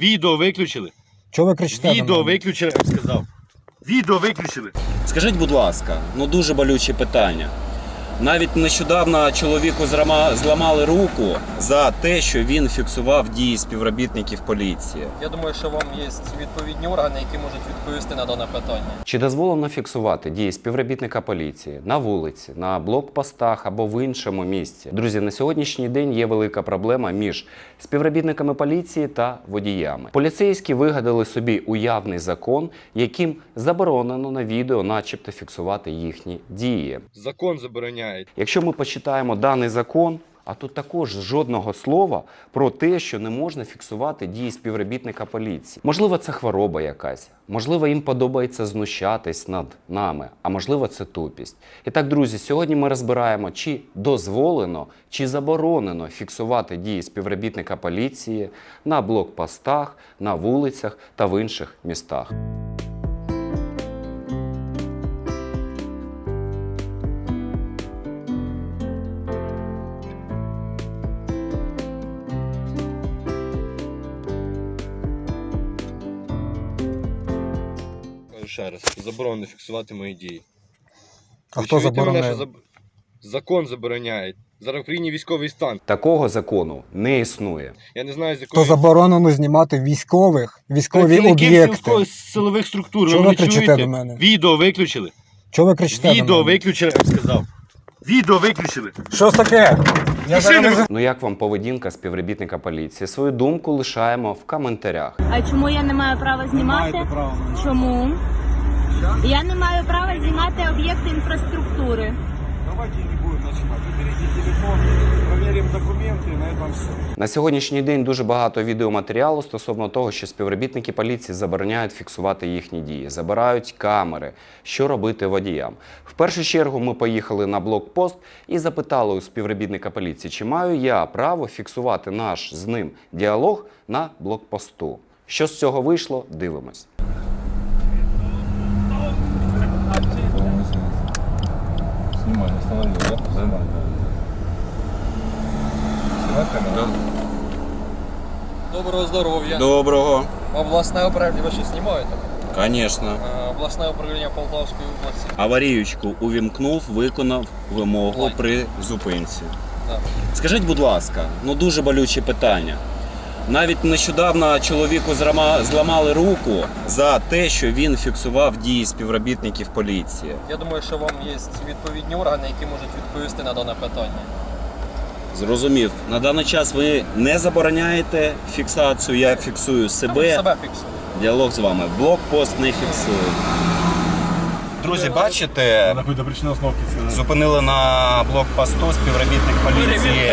Відео виключили. Чого ви кричите? на Відео мене? виключили, я вам сказав. Відео виключили. Скажіть, будь ласка, ну дуже болюче питання. Навіть нещодавно чоловіку зрама- зламали руку за те, що він фіксував дії співробітників поліції. Я думаю, що вам є відповідні органи, які можуть відповісти на дане питання. Чи дозволено фіксувати дії співробітника поліції на вулиці, на блокпостах або в іншому місці? Друзі, на сьогоднішній день є велика проблема між співробітниками поліції та водіями. Поліцейські вигадали собі уявний закон, яким заборонено на відео, начебто, фіксувати їхні дії. Закон забороняє. Якщо ми почитаємо даний закон, а тут також жодного слова про те, що не можна фіксувати дії співробітника поліції. Можливо, це хвороба якась, можливо, їм подобається знущатись над нами, а можливо, це тупість. І так, друзі, сьогодні ми розбираємо, чи дозволено, чи заборонено фіксувати дії співробітника поліції на блокпостах, на вулицях та в інших містах. Ще раз, заборонено фіксувати мої дії. А хто мене, забороняє? що заб- Закон забороняє. Зараз в країні військовий стан. Такого закону не існує. Я не знаю, з То заборонено знімати військових, військові об'єкти. силових структур. Чого ви ви кричите чуєте? до мене? Відео виключили. Чого ви кричите? Відео мене? виключили, я вам сказав. Відео виключили. Що ж таке? Я зараз Ну як вам поведінка співробітника поліції? Свою думку лишаємо в коментарях. А чому я не маю права знімати? Чому? Я не маю права знімати об'єкти інфраструктури. Давайте не будем начинать. Уберите телефон, проверим документы, и на этом все. На сьогоднішній день дуже багато відеоматеріалу стосовно того, що співробітники поліції забороняють фіксувати їхні дії, забирають камери. Що робити водіям? В першу чергу ми поїхали на блокпост і запитали у співробітника поліції, чи маю я право фіксувати наш з ним діалог на блокпосту. Що з цього вийшло? Дивимось. Останови, да? Снимай, Снимай камеру? Доброго здоров'я. Доброго, Обласне управління, ви що знімаєте? звісно. Е, Обласне управління Полтавської області. Аваріючку увімкнув, виконав вимогу Лайк. при зупинці. Да. Скажіть, будь ласка, ну дуже болюче питання. Навіть нещодавно чоловіку зламали руку за те, що він фіксував дії співробітників поліції. Я думаю, що вам є відповідні органи, які можуть відповісти на дане питання. Зрозумів, на даний час ви не забороняєте фіксацію, я фіксую себе. себе фіксуєте. Діалог з вами. Блокпост не фіксує. Друзі, бачите, Зупинили на блокпосту, співробітник поліції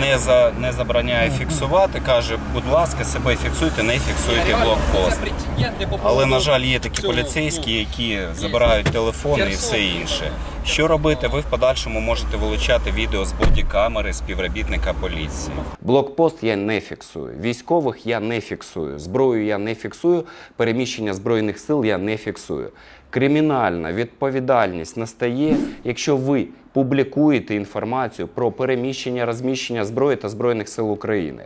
не, за, не забороняє фіксувати. Каже, будь ласка, себе фіксуйте, не фіксуйте блокпост. Але, на жаль, є такі поліцейські, які забирають телефони і все інше. Що робити? Ви в подальшому можете вилучати відео з бодікамери співробітника поліції. Блокпост я не фіксую. Військових я не фіксую. Зброю я не фіксую. Переміщення збройних сил я не фіксую. Кримінальна відповідальність настає, якщо ви публікуєте інформацію про переміщення, розміщення зброї та збройних сил України.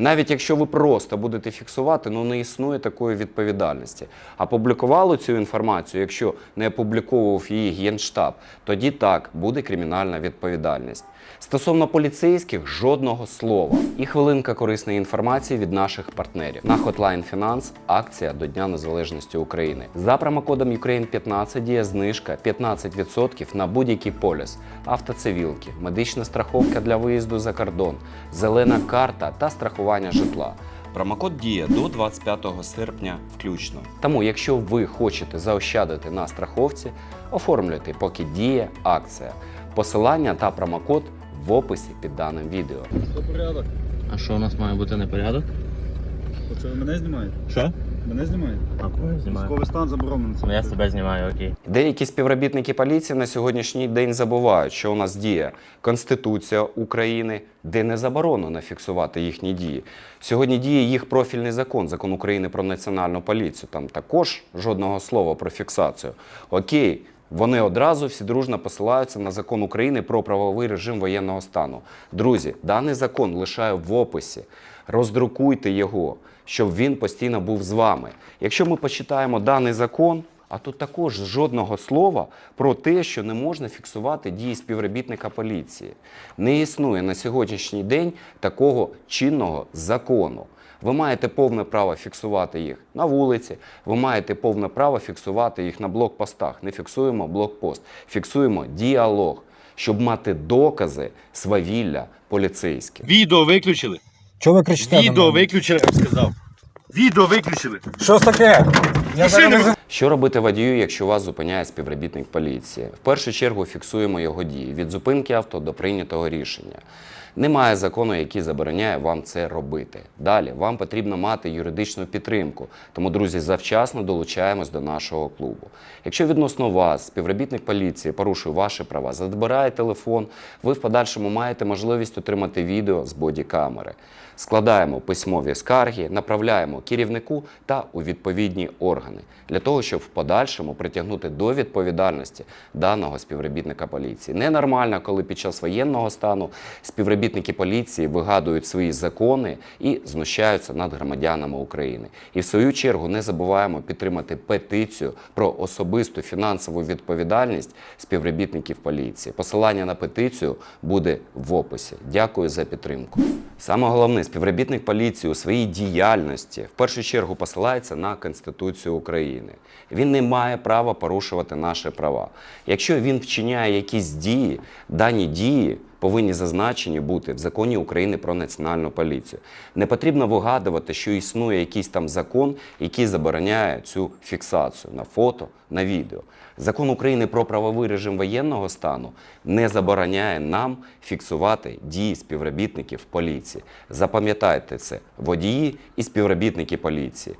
Навіть якщо ви просто будете фіксувати, ну не існує такої відповідальності. А публікували цю інформацію, якщо не опубліковував її Генштаб, тоді так буде кримінальна відповідальність. Стосовно поліцейських жодного слова. І хвилинка корисної інформації від наших партнерів. На Hotline Finance акція до Дня Незалежності України. За промокодом Ukraine15 діє знижка 15% на будь-який поліс, автоцивілки, медична страховка для виїзду за кордон, зелена карта та страхування житла. Промокод діє до 25 серпня включно. Тому, якщо ви хочете заощадити на страховці, оформлюйте, поки діє акція. Посилання та промокод в описі під даним відео. Що порядок? А що у нас має бути непорядок? Оце ви мене знімаєте? Що? Мене знімаєте? А кого я знімаю? Військовий стан заборонений. Ну, я себе знімаю, окей. Деякі співробітники поліції на сьогоднішній день забувають, що у нас діє Конституція України, де не заборонено фіксувати їхні дії. Сьогодні діє їх профільний закон, закон України про національну поліцію. Там також жодного слова про фіксацію. Окей. Вони одразу всі дружно посилаються на закон України про правовий режим воєнного стану. Друзі, даний закон лишаю в описі. Роздрукуйте його, щоб він постійно був з вами. Якщо ми почитаємо даний закон, а тут також жодного слова про те, що не можна фіксувати дії співробітника поліції. Не існує на сьогоднішній день такого чинного закону. Ви маєте повне право фіксувати їх на вулиці, ви маєте повне право фіксувати їх на блокпостах. Не фіксуємо блокпост, фіксуємо діалог, щоб мати докази свавілля поліцейських. Відео виключили. Чого ви кричите? на Відео мене? виключили, я вам сказав. Відео виключили. Що ж таке? Я зараз... Що робити водію, якщо вас зупиняє співробітник поліції? В першу чергу фіксуємо його дії від зупинки авто до прийнятого рішення. Немає закону, який забороняє вам це робити. Далі вам потрібно мати юридичну підтримку. Тому, друзі, завчасно долучаємось до нашого клубу. Якщо відносно вас співробітник поліції порушує ваші права, забирає телефон, ви в подальшому маєте можливість отримати відео з бодікамери. Складаємо письмові скарги, направляємо керівнику та у відповідні органи для того, щоб в подальшому притягнути до відповідальності даного співробітника поліції. Ненормально, коли під час воєнного стану співробітники поліції вигадують свої закони і знущаються над громадянами України. І в свою чергу не забуваємо підтримати петицію про особисту фінансову відповідальність співробітників поліції. Посилання на петицію буде в описі. Дякую за підтримку. Саме головне, співробітник поліції у своїй діяльності в першу чергу посилається на Конституцію України. Він не має права порушувати наші права. Якщо він вчиняє якісь дії, дані дії повинні зазначені бути в законі України про національну поліцію. Не потрібно вигадувати, що існує якийсь там закон, який забороняє цю фіксацію на фото, на відео. Закон України про правовий режим воєнного стану не забороняє нам фіксувати дії співробітників поліції. Запам'ятайте це водії і співробітники поліції.